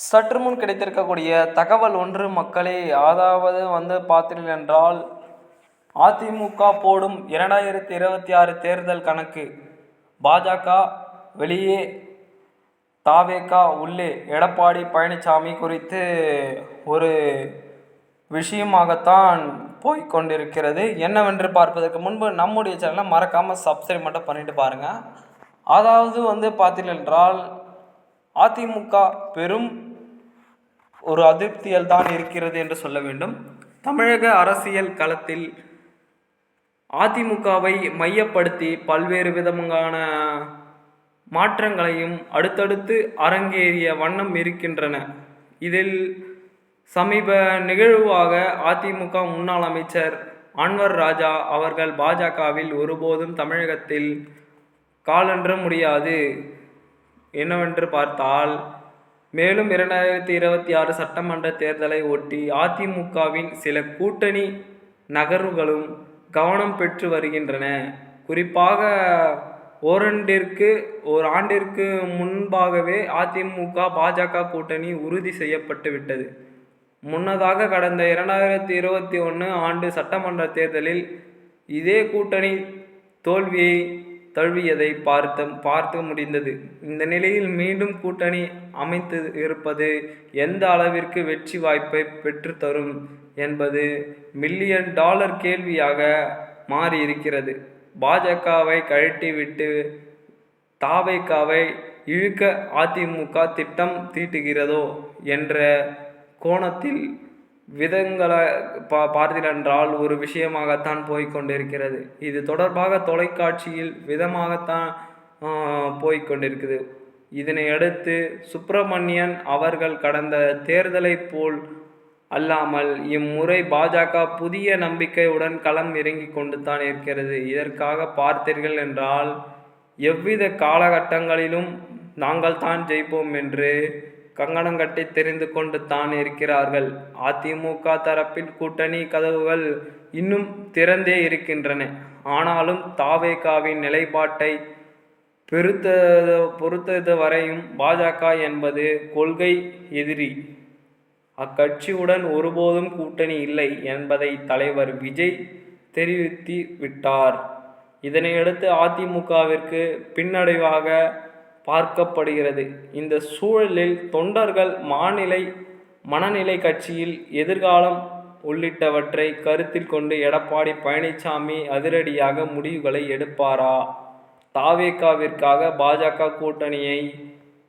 சற்று முன் கிடைத்திருக்கக்கூடிய தகவல் ஒன்று மக்களே அதாவது வந்து பார்த்தீர்கள் என்றால் அதிமுக போடும் இரண்டாயிரத்தி இருபத்தி ஆறு தேர்தல் கணக்கு. பாஜக வெளியே தாவேகா உள்ளே எடப்பாடி பழனிசாமி குறித்து ஒரு விஷயமாகத்தான் போய்க் கொண்டிருக்கிறது என்னவென்று பார்ப்பதற்கு முன்பு நம்முடைய சேனலை மறக்காமல் சப்ஸ்கிரைப் மட்டும் பண்ணிட்டு பாருங்கள் அதாவது வந்து பார்த்தீர்கள் என்றால் அதிமுக பெரும் ஒரு அதிருப்தியில் தான் இருக்கிறது என்று சொல்ல வேண்டும். தமிழக அரசியல் களத்தில் அதிமுகவை மையப்படுத்தி பல்வேறு விதமான மாற்றங்களையும் அடுத்தடுத்து அரங்கேறிய வண்ணம் இருக்கின்றன. இதில் சமீப நிகழ்வாக அதிமுக முன்னாள் அமைச்சர் அன்வர் ராஜா அவர்கள் பாஜகவில் ஒருபோதும் தமிழகத்தில் காலென்ற முடியாது. என்னவென்று பார்த்தால் மேலும் இரண்டாயிரத்தி இருபத்தி ஆறு சட்டமன்ற தேர்தலை ஒட்டி அதிமுகவின் சில கூட்டணி நகர்வுகளும் கவனம் பெற்று வருகின்றன. குறிப்பாக ஓரண்டிற்கு ஒரு ஆண்டிற்கு முன்பாகவே அதிமுக பாஜக கூட்டணி உறுதி செய்யப்பட்டு விட்டது. முன்னதாக கடந்த இரண்டாயிரத்தி இருபத்தி ஒன்று ஆண்டு சட்டமன்ற தேர்தலில் இதே கூட்டணி தோல்வியை தழுவியதை பார்த்த பார்க்க முடிந்தது. இந்த நிலையில் மீண்டும் கூட்டணி அமைத்து இருப்பது எந்த அளவிற்கு வெற்றி வாய்ப்பை பெற்றுத்தரும் என்பது மில்லியன் டாலர் கேள்வியாக மாறியிருக்கிறது. பாஜகவை கழட்டிவிட்டு தாவைக்காவை இழுக்க அதிமுக திட்டம் தீட்டுகிறதோ என்ற கோணத்தில் விதங்களை பா பார்த்தீர்களென்றால் ஒரு விஷயமாகத்தான் போய்கொண்டிருக்கிறது இது தொடர்பாக தொலைக்காட்சியில் விதமாகத்தான் போய்கொண்டிருக்குது இதனையடுத்து இதனை அடுத்து சுப்பிரமணியன் அவர்கள் கடந்த தேர்தலை போல் அல்லாமல் இம்முறை பாஜக புதிய நம்பிக்கையுடன் களம் இறங்கி கொண்டு தான் இருக்கிறது. இதற்காக பார்த்தீர்கள் என்றால் எவ்வித காலகட்டங்களிலும் நாங்கள் தான் ஜெயிப்போம் என்று கங்கணம் கட்டி தெரிந்து கொண்டு தான் இருக்கிறார்கள். அதிமுக தரப்பில் கூட்டணி கதவுகள் இன்னும் திறந்தே இருக்கின்றன. ஆனாலும் தாவேகாவின் நிலைப்பாட்டை பெருத்த பொறுத்தது வரையும் பாஜக என்பது கொள்கை எதிரி. அக்கட்சியுடன் ஒருபோதும் கூட்டணி இல்லை என்பதை தலைவர் விஜய் தெரிவித்து விட்டார் இதனையடுத்து அதிமுகவிற்கு பின்னடைவாக பார்க்கப்படுகிறது. இந்த சூழலில் தொண்டர்கள் மாநிலை மனநிலை கட்சியில் எதிர்காலம் உள்ளிட்டவற்றை கருத்தில் கொண்டு எடப்பாடி பழனிசாமி அதிரடியாக முடிவுகளை எடுப்பாரா? தாவேக்காவிற்காக பாஜக கூட்டணியை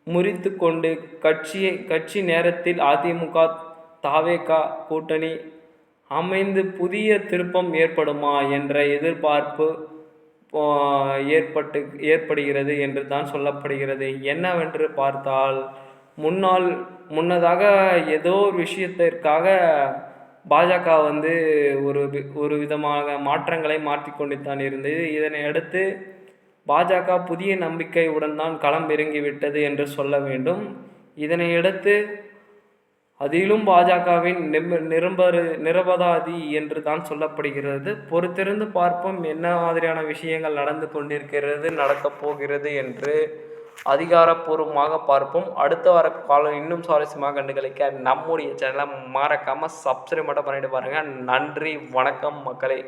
முறித்து கொண்டு கட்சியை கட்சி நேரத்தில் அதிமுக தாவேகா கூட்டணி அமைந்து புதிய திருப்பம் ஏற்படுமா என்ற எதிர்பார்ப்பு ஏற்பட்டு ஏற்படுகிறது என்று தான் சொல்லப்படுகிறது. என்னவென்று பார்த்தால் முன்னால் முன்னதாக ஏதோ ஒரு விஷயத்திற்காக பாஜக வந்து ஒரு ஒரு விதமாக மாற்றங்களை மாற்றி தான் இருந்தது. இதனை அடுத்து பாஜக புதிய நம்பிக்கையுடன் தான் களம் இறங்கிவிட்டது என்று சொல்ல வேண்டும். இதனையடுத்து அதிலும் பாஜகவின் நிம் நிரம்பரு நிரபதாதி என்று தான் சொல்லப்படுகிறது. பொறுத்திருந்து பார்ப்போம் என்ன மாதிரியான விஷயங்கள் நடந்து கொண்டிருக்கிறது நடக்கப் போகிறது என்று அதிகாரப்பூர்வமாக பார்ப்போம். அடுத்த வர காலம் இன்னும் சுவாரஸ்யமாக கண்டுகளிக்க நம்முடைய சேனலை மறக்காமல் சப்ஸ்கிரைப் மட்டும் பண்ணிட்டு பாருங்கள் நன்றி வணக்கம் மக்களே.